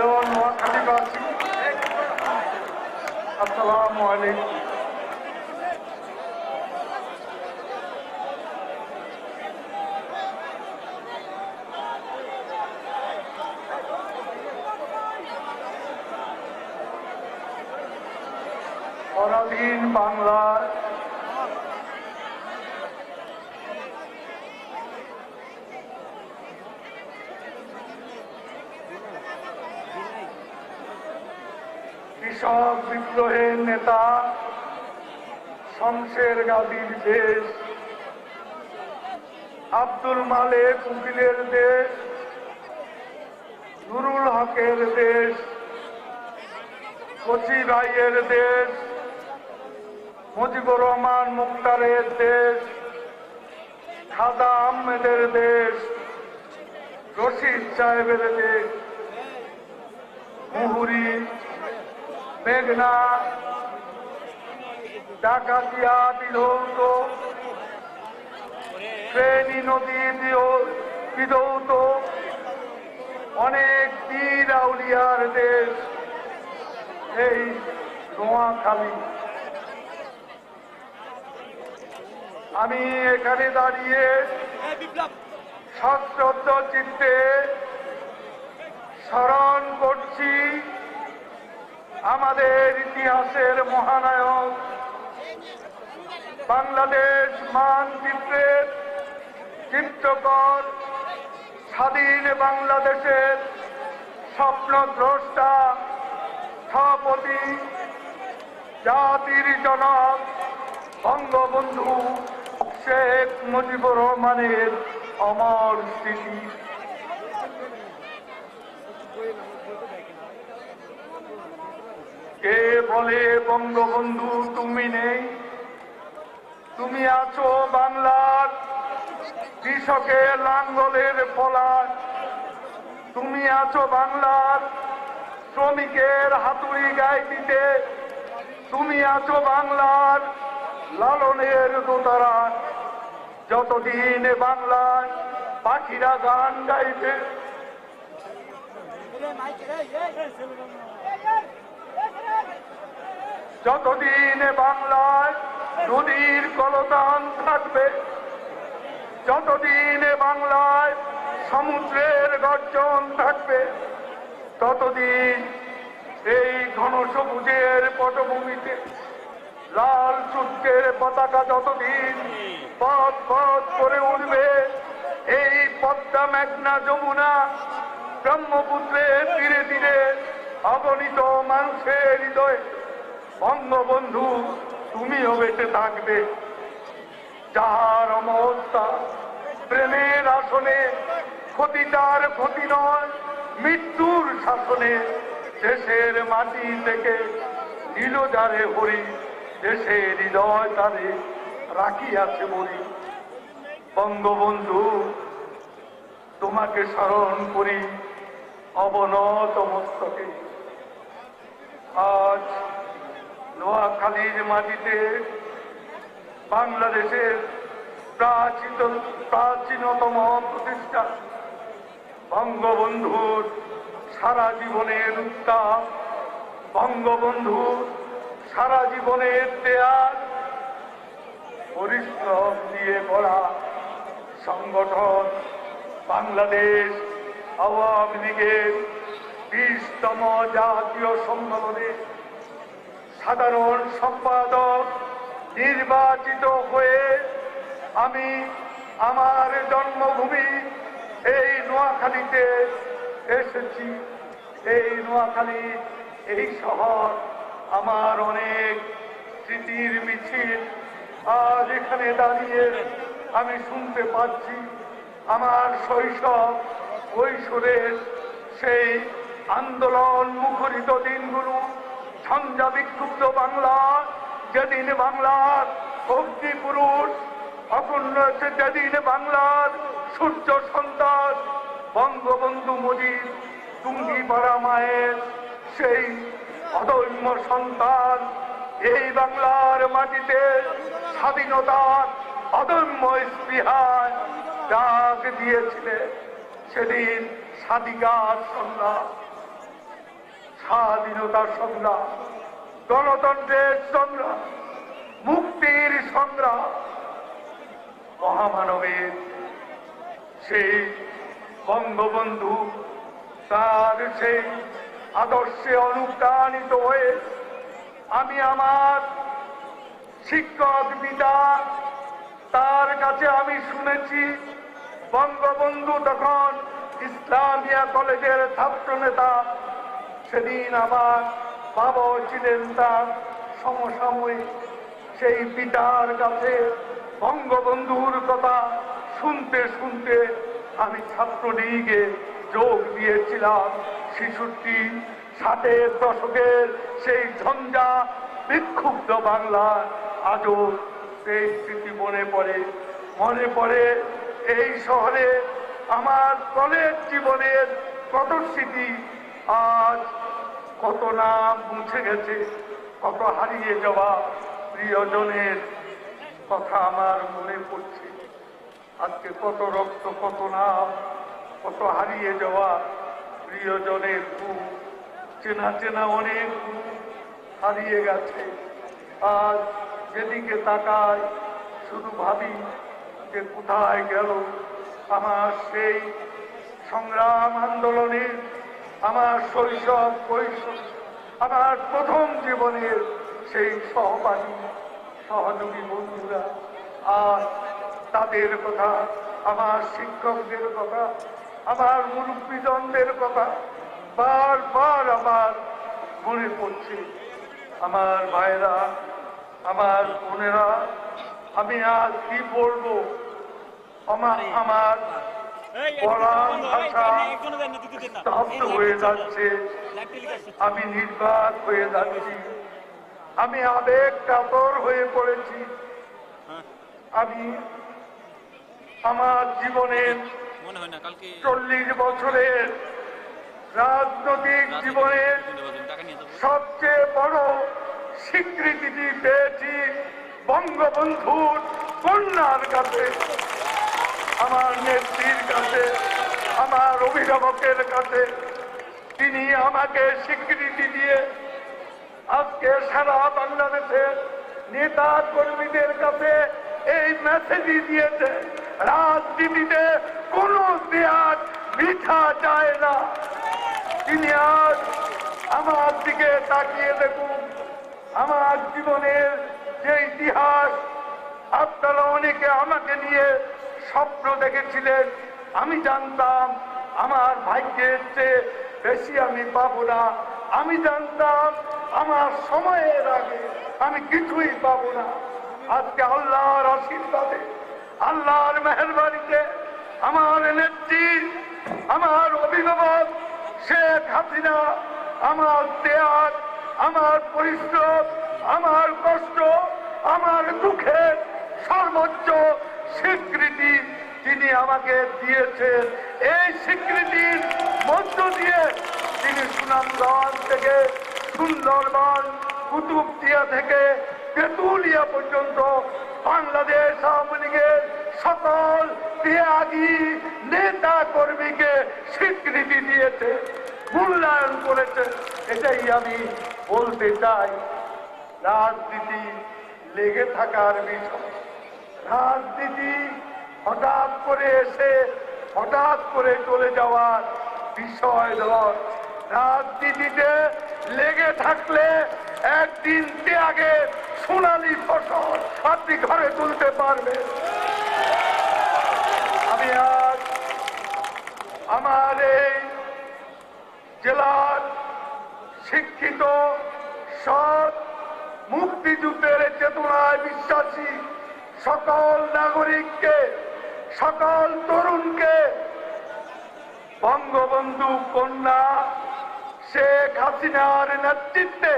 প্রিয় নোয়াখালীবাসী আসসালামু আলাইকুম। নেতা, শমশের গাজীর দেশ আব্দুল মালেক উকিলের দেশ, নুরুল হকের দেশ, কচি ভাইয়ের দেশ, মুজিবুর রহমান মুক্তারের দেশ খাজা আহমেদের দেশ, রশিদ সাহেবের দেশ, মুহুরি, মেঘনা ডাকাতিয়া বিধৌত ফেনী নদী বিধৌ- বিধৌত। অনেক বীর আউলিয়ার দেশ এই নোয়াখালী। আমি এখানে দাঁড়িয়ে সশ্রদ্ধ চিত্তে স্মরণ করছি আমাদের ইতিহাসের মহানায়ক বাংলাদেশ মানচিত্রের চিত্রকর স্বাধীন বাংলাদেশের স্বপ্নদ্রষ্টা স্থপতি, জাতির জনক, বঙ্গবন্ধু শেখ মুজিবুর রহমানের অমর স্মৃতি। কে বলে বঙ্গবন্ধু তুমি নেই? তুমি আছো বাংলার কৃষকের লাঙ্গলের ফলার তুমি আছো বাংলার শ্রমিকের হাতুড়ি গায়ে দিতে তুমি আছো বাংলার লালনের দোতারা যতদিন বাংলায় পাখিরা গান গাইবে। যতদিন বাংলায় নদীর কলতান থাকবে। যতদিন বাংলায় সমুদ্রের গর্জন থাকবে, ততদিন এই ঘন সবুজের পটভূমিতে লাল সূর্যের পতাকা যতদিন পথ পথ করে উঠবে, এই পদ্মা মেঘনা যমুনা ব্রহ্মপুত্রের ধীরে ধীরে অগণিত মানুষের হৃদয়ে বঙ্গবন্ধু তুমিও বেঁচে থাকবে। যাহার অমহত্তা প্রেমের আসনে ক্ষতি তার ক্ষতি নয়, মৃত্যুর শাসনে, দেশের মাটি থেকে নীল যারে হরি, দেশের হৃদয় তারে রাখিয়াছে মরি। বঙ্গবন্ধু, তোমাকে স্মরণ করি অবনত মস্তকে। আজ নোয়াখালীর মাটিতে বাংলাদেশের প্রাচীন, প্রাচীনতম প্রতিষ্ঠা। বঙ্গবন্ধুর সারা জীবনের উত্তাপ। বঙ্গবন্ধুর সারা জীবনের দেয়াল পরিশ্রম দিয়ে গড়া সংগঠন বাংলাদেশ আওয়ামী লীগের বিশতম জাতীয় সম্মেলনে সাধারণ সম্পাদক নির্বাচিত হয়ে আমি আমার জন্মভূমি এই নোয়াখালীতে এসেছি। এই নোয়াখালী, এই শহর আমার অনেক স্মৃতির মিছিল। আজ এখানে দাঁড়িয়ে আমি শুনতে পাচ্ছি আমার শৈশব, কৈশোরের সেই আন্দোলন মুখরিত দিনগুলো। ঝঞ্ঝা বিক্ষুব্ধ বাংলা, যেদিন বাংলার অগ্নি পুরুষ অপূর্ণ হয়েছে যেদিন বাংলার সূর্য সন্তান। বঙ্গবন্ধু মুজিব টুঙ্গিপাড়া মায়ের সেই অদম্য সন্তান। এই বাংলার মাটিতে স্বাধীনতার অদম্য স্পৃহায় ডাক দিয়েছিলেন সেদিন স্বাধিকার সন্ধ্যা। স্বাধীনতার সংগ্রাম গণতন্ত্রের সংগ্রাম মুক্তির সংগ্রাম মহামানবের সেই বঙ্গবন্ধু তার সেই আদর্শে অনুপ্রাণিত হয়ে আমি আমার শিক্ষক পিতা তার কাছে আমি শুনেছি, বঙ্গবন্ধু তখন ইসলামিয়া কলেজের ছাত্র নেতা সেদিন আমার বাবাও ছিলেন তার সমসাময়িক। সেই পিতার কাছে বঙ্গবন্ধুর কথা শুনতে শুনতে আমি ছাত্রলীগে যোগ দিয়েছিলাম। শিশুটি ষাটের দশকের সেই ঝঞ্ঝা বিক্ষুব্ধ বাংলা আজও সেই স্মৃতি মনে পড়ে। মনে পড়ে এই শহরে আমার কলেজ জীবনের কত স্মৃতি আজ কত নাম মুছে গেছে, কত হারিয়ে যাওয়া প্রিয়জনের কথা আমার মনে পড়ছে। আজকে কত রক্ত, কত নাম, কত হারিয়ে যাওয়া প্রিয়জনের মুখ চেনা চেনা অনেক হারিয়ে গেছে। আজ যেদিকে তাকায় শুধু ভাবি যে কোথায় গেল আমার সেই সংগ্রাম আন্দোলনের আমার শৈশব কৈশোর আমার প্রথম জীবনের সেই সহপাঠী সহযোগী বন্ধুরা আর তাদের কথা আমার শিক্ষকদের কথা আমার মুরব্বীজনদের কথা বারবার আমার মনে পড়ছে। আমার ভাইরা আমার বোনেরা আমি আর কি বলব? আমার আমার পড়ান ভাষা স্তব্ধ হয়ে যাচ্ছে। আমি নির্বাক হয়ে যাচ্ছি। আমি আবেগ কাতর হয়ে পড়েছি। আমি আমার জীবনের হয় চল্লিশ বছরের রাজনৈতিক জীবনের সবচেয়ে বড় স্বীকৃতিটি পেয়েছি বঙ্গবন্ধুর কন্যার কাছে আমার নেত্রীর কাছে। আমার অভিভাবকের কাছে তিনি আমাকে স্বীকৃতি দিয়ে আজকে সারা বাংলাদেশের নেতা কর্মীদের কাছে এই মেসেজই দিয়েছে, রাজনীতিতে কোনো দেয়ার মিঠা যায় না। তিনি আজ আমার দিকে তাকিয়ে দেখুন, আমার জীবনের যে ইতিহাস, আপনারা অনেকে আমাকে নিয়ে স্বপ্ন দেখেছিলেন। আমি জানতাম আমার ভাগ্যের চেয়ে বেশি আমি পাবো না। আমি জানতাম আমার সময়ের আগে আমি কিছুই পাবো না। আজকে আল্লাহর আশীর্বাদে, আল্লাহর মেহরবানিতে আমার নেত্রী, আমার অভিভাবক শেখ হাসিনা, আমার ত্যাগ, আমার পরিশ্রম, আমার কষ্ট, আমার দুঃখের সর্বোচ্চ স্বীকৃতি তিনি আমাকে দিয়েছেন। এই স্বীকৃতির মধ্য দিয়ে তিনি সুনামগঞ্জ থেকে, সুন্দরবন, কুতুবদিয়া থেকে, তেঁতুলিয়া পর্যন্ত বাংলাদেশ আওয়ামী লীগের সকল ত্যাগী নেতা কর্মীকে স্বীকৃতি দিয়েছে, মূল্যায়ন করেছে। এটাই আমি বলতে চাই, রাজনীতি লেগে থাকার বিষয়। রাজনীতি হঠাৎ করে এসে, হঠাৎ করে চলে যাওয়ার বিষয় নয় রাজনীতিতে লেগে থাকলে একদিন আগে সোনালী ফসল আপনি ঘরে তুলতে পারবেন আমি আজ আমার এই জেলার শিক্ষিত, সৎ, মুক্তিযুদ্ধের চেতনায় বিশ্বাসী সকল নাগরিককে সকল তরুণকে বঙ্গবন্ধু কন্যা শেখ হাসিনার নেতৃত্বে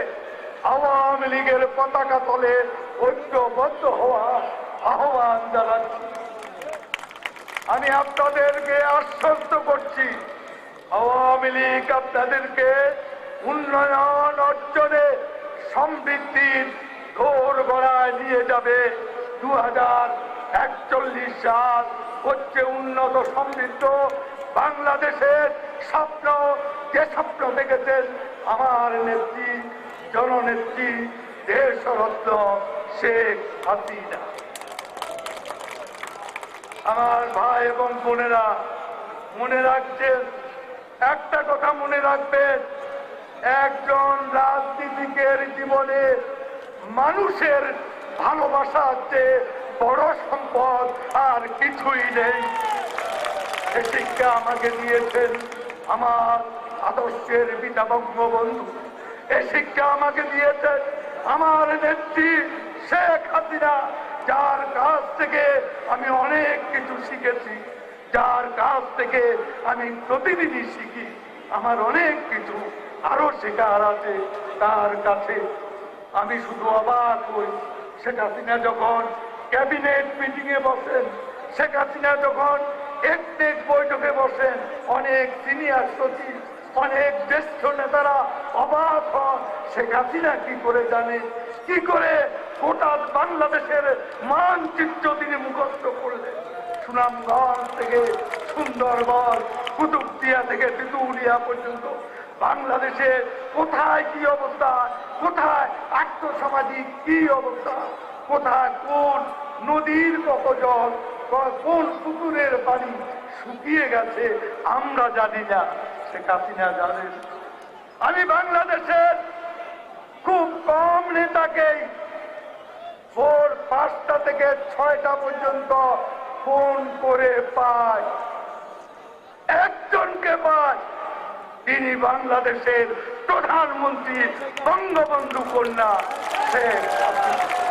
আওয়ামী লীগের পতাকা তলে ঐক্যবদ্ধ হওয়া আহ্বান জানাচ্ছি আমি আপনাদেরকে আশ্বস্ত করছি, আওয়ামী লীগ আপনাদেরকে উন্নয়ন অর্জনে সমৃদ্ধির ঘোর গড়ায় নিয়ে যাবে। দু হাজার একচল্লিশ সাল হচ্ছে উন্নত সমৃদ্ধ বাংলাদেশের স্বপ্ন, যে স্বপ্ন দেখেছেন আমার নেত্রী, জননেত্রী দেশরত্ন শেখ হাসিনা। আমার ভাই এবং বোনেরা, মনে রাখছেন, একটা কথা মনে রাখবেন, একজন রাজনীতিকের জীবনে মানুষের ভালোবাসা চেয়ে বড় সম্পদ আর কিছুই নেই। এ শিক্ষা আমাকে দিয়েছেন আমার আদর্শের পিতা বঙ্গবন্ধু। এ শিক্ষা আমাকে দিয়েছেন আমার নেত্রী শেখ হাসিনা, যার কাছ থেকে আমি অনেক কিছু শিখেছি, যার কাছ থেকে আমি প্রতিদিনই শিখি। আমার অনেক কিছু আরও শেখার আছে তার কাছে। আমি শুধু অবাক হই, শেখ হাসিনা যখন ক্যাবিনেট মিটিং এ বসেন। শেখ হাসিনা যখন একটেক বৈঠকে বসেন, অনেক সিনিয়র সচিব, অনেক জ্যেষ্ঠ নেতারা অবাক হন, শেখ হাসিনা কি করে জানে? কি করে গোটা বাংলাদেশের মানচিত্র তিনি মুখস্থ করলেন? সুনামগঞ্জ থেকে সুন্দরবন, কুতুবদিয়া থেকে তিতুলিয়া পর্যন্ত। বাংলাদেশে কোথায় কি অবস্থা? কোথায় আর্থসামাজিক কি অবস্থা? কোথায় কোন নদীর কত জল কোন পুকুরের পানি শুকিয়ে গেছে, আমরা জানি না। সে কাসিনা জানেন। আমি বাংলাদেশের খুব কম নেতাকেই ভোর পাঁচটা থেকে ছয়টা পর্যন্ত ফোন করে পায় একজনকে পায় তিনি বাংলাদেশের প্রধানমন্ত্রী, বঙ্গবন্ধু কন্যা। শেখ হাসিনা।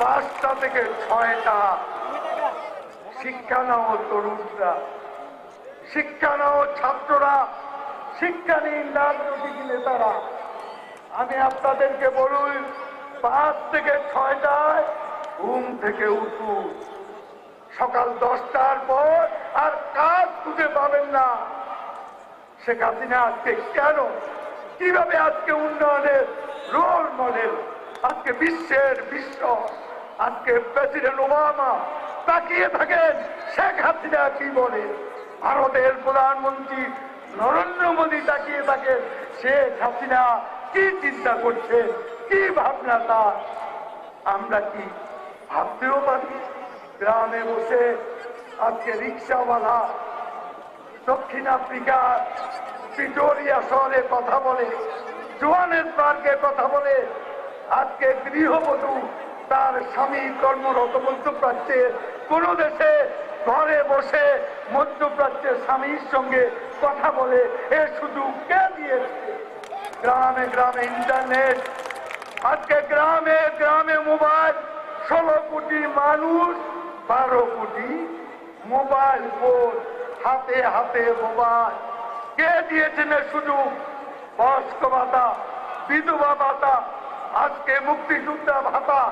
পাঁচটা থেকে ছয়টা শিক্ষা নাও তরুণরা। শিক্ষা নাও ছাত্ররা। শিক্ষা নিন রাজনৈতিক নেতারা। আমি আপনাদেরকে বলুন, পাঁচ থেকে ছয়টায় ঘুম থেকে উঠুন। সকাল দশটার পর আর কাজ খুঁজে পাবেন না। শেখ হাসিনা আজকে কেন? কীভাবে আজকে উন্নয়নের রোল মডেল আজকে বিশ্বের বিশ্ব আজকে প্রেসিডেন্ট ওবামা তাকিয়ে থাকেন শেখ হাসিনা কি বলে? ভারতের প্রধানমন্ত্রী নরেন্দ্র মোদী তাকিয়ে থাকেন, শেখ হাসিনা কি চিন্তা করছে? কি ভাবনা তার? আমরা কি ভাবতেও পারি? গ্রামে বসে আজকে রিক্সাওয়ালা দক্ষিণ আফ্রিকা প্রিটোরিয়া শহরে কথা বলে, জোহানেসবার্গে কথা বলে, আজকে গৃহবধূ তার স্বামী কর্মরত মধ্যপ্রাচ্যে, কোন দেশে ঘরে বসে মধ্যপ্রাচ্যের স্বামীর সঙ্গে কথা বলে, এ শুধু কে দিয়েছে? গ্রামে গ্রামে ইন্টারনেট আজকে গ্রামে গ্রামে মোবাইল ষোলো কোটি মানুষ, বারো কোটি মোবাইল ফোন হাতে হাতে মোবাইল কে দিয়েছেন সুযোগ বয়স্ক ভাতা, বিধবা ভাতা, আজকে মুক্তিযোদ্ধা ভাতা?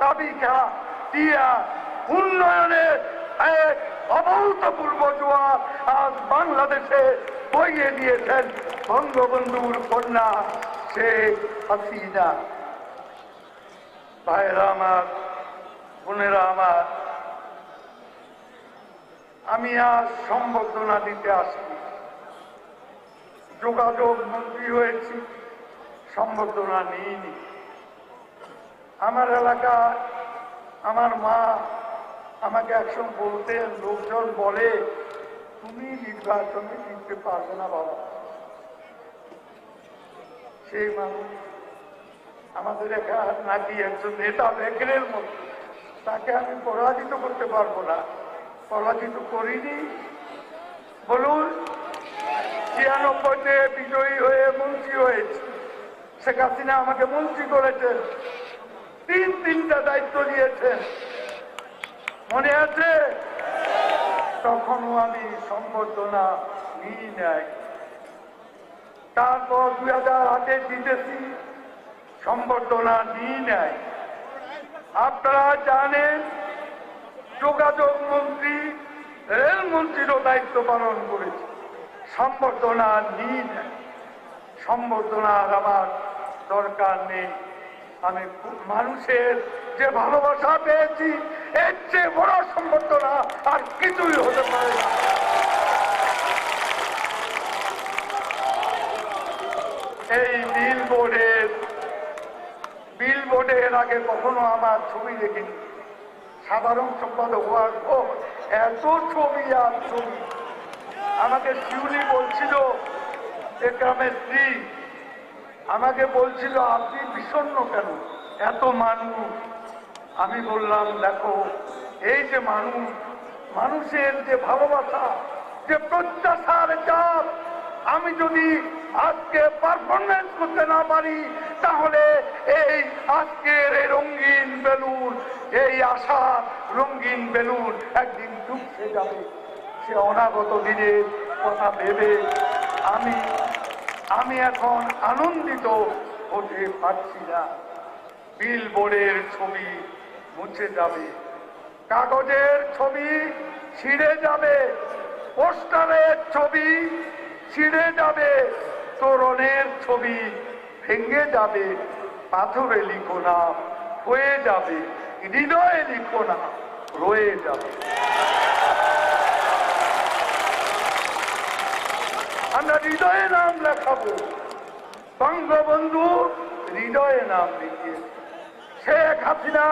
তাবিকা টিয়া উন্নয়নের এক অভূতপূর্ব আজ বাংলাদেশে বইয়ে দিয়েছেন বঙ্গবন্ধুর কন্যা শেখ হাসিনা। ভাইরা আমার, বোনেরা আমার, আমি আজ সম্বর্ধনা দিতে আসি যোগাযোগ মন্ত্রী হয়েছি, সম্বর্ধনা নিইনি। আমার এলাকা, আমার মা আমাকে একজন বলতেন, লোকজন বলে, তুমি নির্বাচনে জিততে পারবে না বাবা। সেই মানুষ আমাদের এখানে নাকি একজন নেতা ব্যাংকের মতো। তাকে আমি পরাজিত করতে পারব না। পরাজিত করিনি। বলুন, ছিয়ানব্বইতে বিজয়ী হয়ে মন্ত্রী হয়েছে। শেখ হাসিনা আমাকে মন্ত্রী করেছেন। তিন তিনটা দায়িত্ব দিয়েছেন মনে আছে? তখনও আমি সম্বর্ধনা নিই নাই। তারপর দুই হাজার আটে জিতেছি সম্বর্ধনা নিই নাই। আপনারা জানেন, যোগাযোগ মন্ত্রী, রেলমন্ত্রীরও দায়িত্ব পালন করেছে। সম্বর্ধনা নিই নাই। সম্বর্ধনার আমার দরকার নেই। আমি মানুষের যে ভালোবাসা পেয়েছি, এর চেয়ে বড় সম্বর্ধনা আর কিছুই হতে পারে না। এই বিল বোর্ডের বিল বোর্ডে এর আগে কখনো আমার ছবি দেখিনি। সাধারণ সম্পাদক হওয়ার পর এত ছবি আর ছবি। আমাকে শিউলি বলছিল যে, গ্রামের স্ত্রী আমাকে বলছিল, আপনি বিষণ্ণ কেন? এত মানুষ। আমি বললাম, দেখো, এই যে মানুষ, মানুষের যে ভালোবাসা, যে প্রত্যাশার চাপ আমি যদি আজকে পারফরমেন্স করতে না পারি, তাহলে এই আজকের এই রঙিন বেলুন, এই আশা রঙিন বেলুন একদিন ডুবছে যাবে। সে অনাগত দিনের কথা ভেবে আমি আমি এখন আনন্দিত হতে পারছি না। বিল বোর্ডের ছবি মুছে যাবে। কাগজের ছবি ছিঁড়ে যাবে। পোস্টারের ছবি ছিঁড়ে যাবে। তোরণের ছবি ভেঙে যাবে। পাথরে লিখো না, হয়ে যাবে। হৃদয়ে লিখো না, রয়ে যাবে। আমরা হৃদয়ে নাম লেখাবো। বঙ্গবন্ধু হৃদয়ে নাম লিখিয়েছে শেখ হাসিনা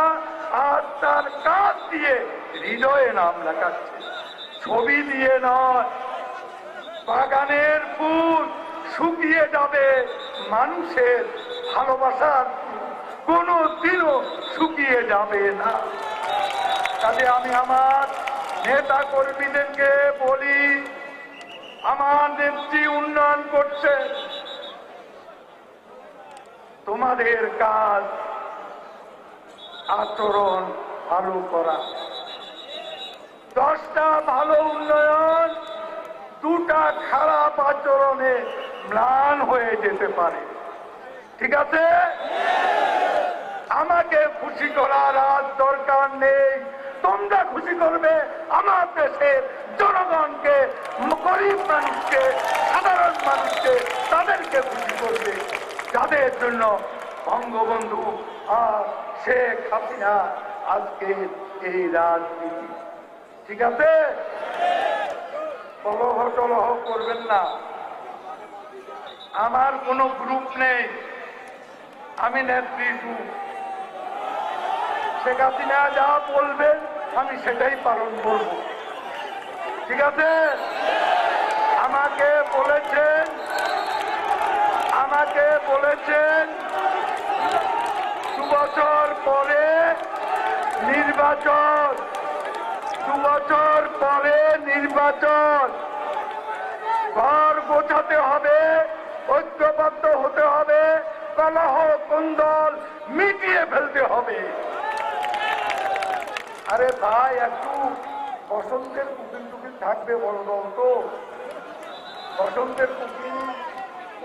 আর তার কাজ দিয়ে হৃদয়ে নাম লেখাচ্ছে। ছবি দিয়ে নয়, বাগানের ফুল শুকিয়ে যাবে মানুষের ভালোবাসার কোনো দিনও শুকিয়ে যাবে না। কাজে আমি আমার নেতা কর্মীদেরকে বলি আমার উন্নয়ন করছে। তোমাদের কাজ আচরণ ভালো করা। দশটা ভালো উন্নয়ন, দুটা খারাপ আচরণে ম্লান হয়ে যেতে পারে। ঠিক আছে? আমাকে খুশি করার আর দরকার নেই। তোমরা খুশি করবে আমার দেশের জনগণকে গরিব মানুষকে, সাধারণ মানুষকে তাদেরকে খুশি করবে। যাদের জন্য বঙ্গবন্ধু আর শেখ হাসিনা আজকে এই রাজনীতি। ঠিক আছে? কলহ টলহ করবেন না। আমার কোনো গ্রুপ নেই। আমি নেত্রী গ্রুপ শেখ হাসিনা যা বলবেন, আমি সেটাই পালন করব। ঠিক আছে? আমাকে বলেছেন আমাকে বলেছেন বছর পরে নির্বাচন দু বছর পরে নির্বাচন। ঘর গোছাতে হবে, ঐক্যবদ্ধ হতে হবে, কলহ কুন্দল মিটিয়ে ফেলতে হবে। আরে ভাই, একটু বসন্তের কুকিল টুকিল থাকবে বড় তো। বসন্তের কুকিল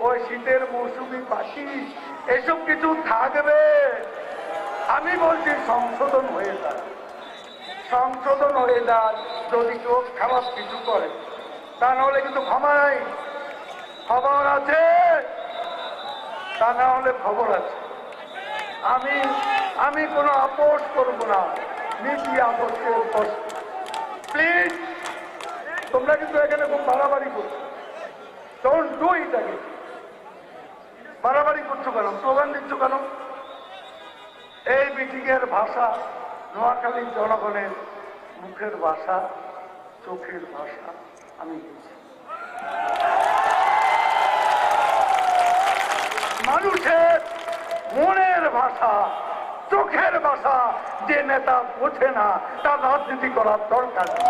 ওই শীতের মৌসুমি পাখি, এসব কিছু থাকবে। আমি বলছি সংশোধন হয়ে যায় সংশোধন হয়ে যায় যদি কেউ খারাপ কিছু করে। তা নাহলে কিন্তু ক্ষমা নাই। খবর আছে? তা না হলে খবর আছে। আমি আমি কোনো আপোষ করব না। নীতি আপোষের প্লিজ, তোমরা কিন্তু এখানে খুব বাড়াবাড়ি করছ। ডোন্ট ডু ইট বাড়াবাড়ি করছ কেন? স্লোগান দিচ্ছ কেন? এই মিটিং এর ভাষা নোয়াখালীর জনগণের মুখের ভাষা, চোখের ভাষা আমি বুঝি মানুষের মনের ভাষা, চোখের ভাষা যে নেতা বোঝে না, তার রাজনীতি করার দরকার নেই।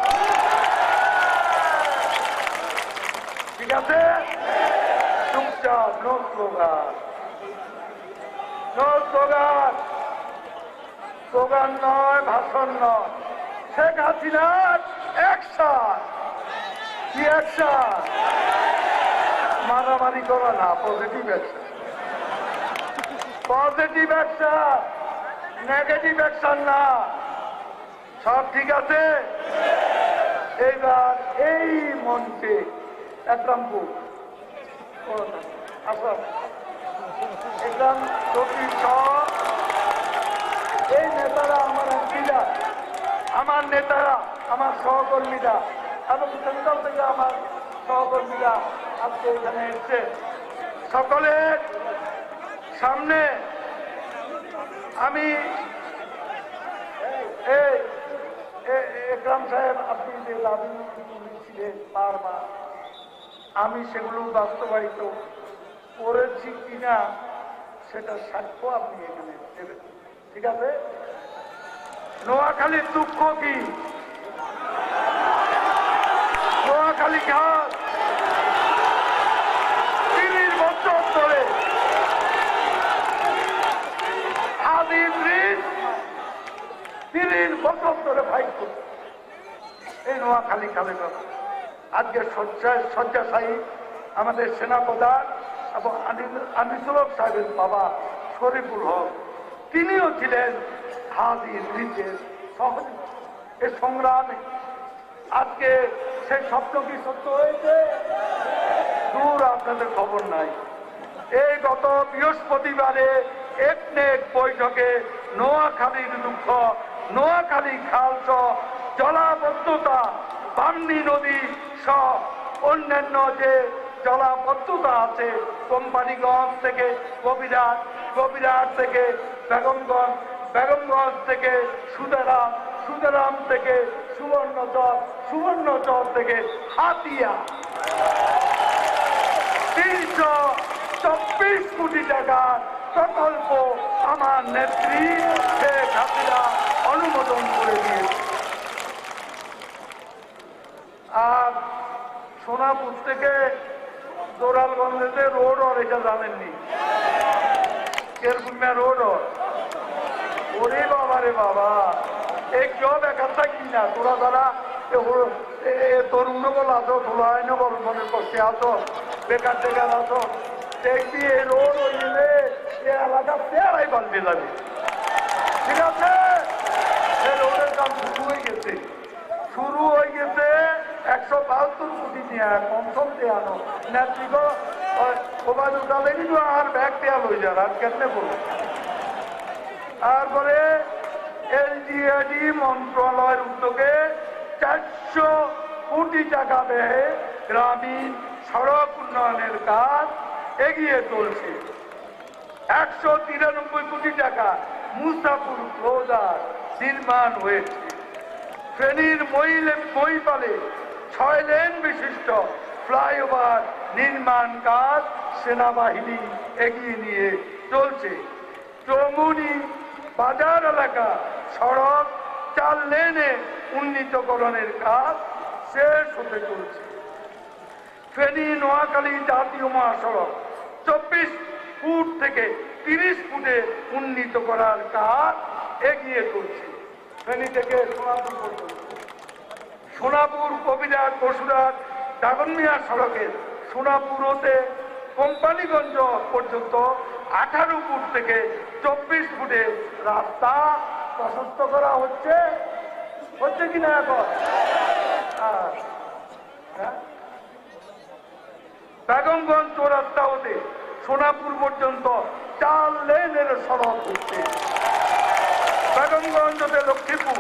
ঠিক আছে? চুপচাপ no slogan no slogan slogan নয়, ভাষণ নয়। শেখ হাসিনার অ্যাকশন মারামারি করা না positive action positive action negative action না। সব ঠিক আছে? এইবার এই মঞ্চে একরামপুর একদম সতীর সহ এই নেতারা আমার এমপিরা আমার নেতারা আমার সহকর্মীরা এবং সেন্ট্রাল থেকে আমার সহকর্মীরা আজকে এখানে এসছে সকলের সামনে আমি এই একরাম সাহেব আপনি যে দাবি তুলেছিলেন বারবার আমি সেগুলো বাস্তবায়িত করেছি কিনা সেটা সাক্ষ্য আপনি এখানে দেবেন। ঠিক আছে? নোয়াখালীর দুঃখ কি? নোয়াখালী ঘাট। ফাইট এই নোয়াখালী খালে বাবা। আজকে শয্যাশায়ী আমাদের সেনাপ্রধান এবং আনি- আনিসুলক সাহেবের বাবা শরীফুল হক, তিনিও ছিলেন হাদি ব্রিজের সহযোগী। এই সংগ্রামে আজকে সেই স্বপ্ন কি সত্য হয়েছে? দূর আপনাদের খবর নাই। এই গত বৃহস্পতিবারে এক একনেক বৈঠকে নোয়াখালীর দুঃখ, নোয়াখালী খাল সহ জলাবদ্ধতা বামনি নদী অন্যান্য যে জলাবদ্ধতা আছে, কোম্পানিগঞ্জ থেকে কবিরাট কবিরাট থেকে বেগমগঞ্জ বেগমগঞ্জ থেকে সুদেরাম সুদেরাম থেকে সুবর্ণচর সুবর্ণচর থেকে হাতিয়া। তিনশো চব্বিশ কোটি টাকার প্রকল্প আমার নেত্রী শেখ হাসিনা অনুমোদন করে দিয়েছে। আর সোনাপুর থেকে দোরালগঞ্জে রোড আর এটা জানেননি? রোড ওর। ওরে বাবা রে বাবা। এই কেউ বেকার থাকি না? তোরা তারা তরুণ বল আছো ধুলাই বল মনে করছে আছো, বেকার টেকার আছো, দেখবি এই রোড ওই গেলে এ এলাকা পেয়ারাই পাল্টে যাবে। ঠিক আছে? এই রোডের কাম শুরু হয়ে গেছে। শুরু একশো বাহাত্তর কোটি নিয়ে কমসম দেয়ানো নেত্রীগ কোবাদ উঠালে কিন্তু আর ব্যাগ দেয়া লই যান আর কেমনে বলব তারপরে এলজিএডি মন্ত্রণালয়ের উদ্যোগে চারশো কোটি টাকা ব্যয়ে গ্রামীণ সড়ক উন্নয়নের কাজ এগিয়ে চলছে। একশো তিরানব্বই কোটি টাকা মুসাফুর ফ্লোজার নির্মাণ হয়েছে। ফেনীর মহিলে মহিপালে ছয় লেন বিশিষ্ট ফ্লাইওভার নির্মাণ কাজ সেনাবাহিনী এগিয়ে নিয়ে চলছে। চৌমুনি বাজার এলাকা, সড়ক চার লেনে উন্নীতকরণের কাজ শেষ হতে চলছে। ফেনী নোয়াখালী জাতীয় মহাসড়ক, চব্বিশ ফুট থেকে তিরিশ ফুটে উন্নীত করার কাজ এগিয়ে চলছে। ফেনী থেকে সোনাপুর পর্যন্ত। সোনাপুর কবিরাট বসুরাট ডাগনমিয়া সড়কের সোনাপুর হতে কোম্পানিগঞ্জ পর্যন্ত আঠারো ফুট থেকে চব্বিশ ফুটে রাস্তা প্রশস্ত করা হচ্ছে। হচ্ছে কিনা এখন? আর, হ্যাঁ? বেগমগঞ্জ চৌরাস্তা হতে সোনাপুর পর্যন্ত চার লেনের সড়ক হচ্ছে বেগমগঞ্জ হতে লক্ষ্মীপুর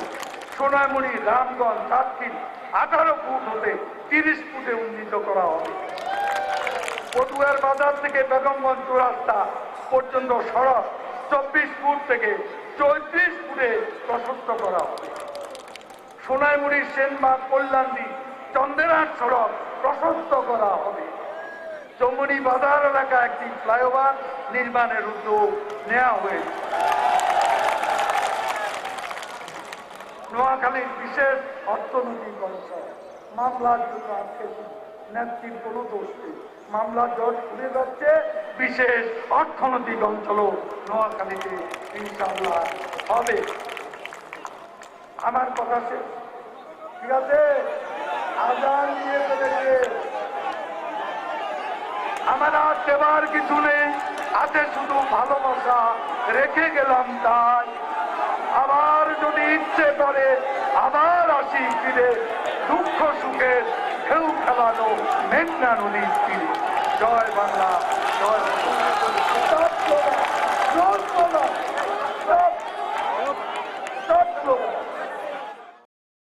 সোনামুড়ি রামগঞ্জ সাতক্ষীর আঠারো ফুট হতে তিরিশ ফুটে উন্নীত করা হবে। পটুয়ার বাজার থেকে বেগমগঞ্জ চৌরাস্তা পর্যন্ত সড়ক চব্বিশ ফুট থেকে চৌত্রিশ ফুটে প্রশস্ত করা হবে। সোনাইমুড়ি সেনবাগ, কল্যাণী, চন্দ্রনাথ সড়ক প্রশস্ত করা হবে। চমুনি বাজার এলাকা একটি ফ্লাইওভার নির্মাণের উদ্যোগ নেওয়া হয়েছে। নোয়াখালীর বিশেষ অর্থনৈতিক অঞ্চল। মামলার জন্য আজকে নেত্রীর কোনো দোষ নেই। মামলার জট খুলে যাচ্ছে বিশেষ অর্থনৈতিক অঞ্চলও নোয়াখালীতে ইনশাল্লাহ হবে। আমার কথা শেষ। ঠিক আছে? আজান দিয়ে আমার আর দেবার কিছু নেই। আছে শুধু ভালোবাসা, রেখে গেলাম তাই। আবার ইচ্ছে করে আবার আসি ফিরে দুঃখ সুখের ঢেউ খেলানো মেঘনা নদীর তীরে জয় বাংলা জয় বাংলা।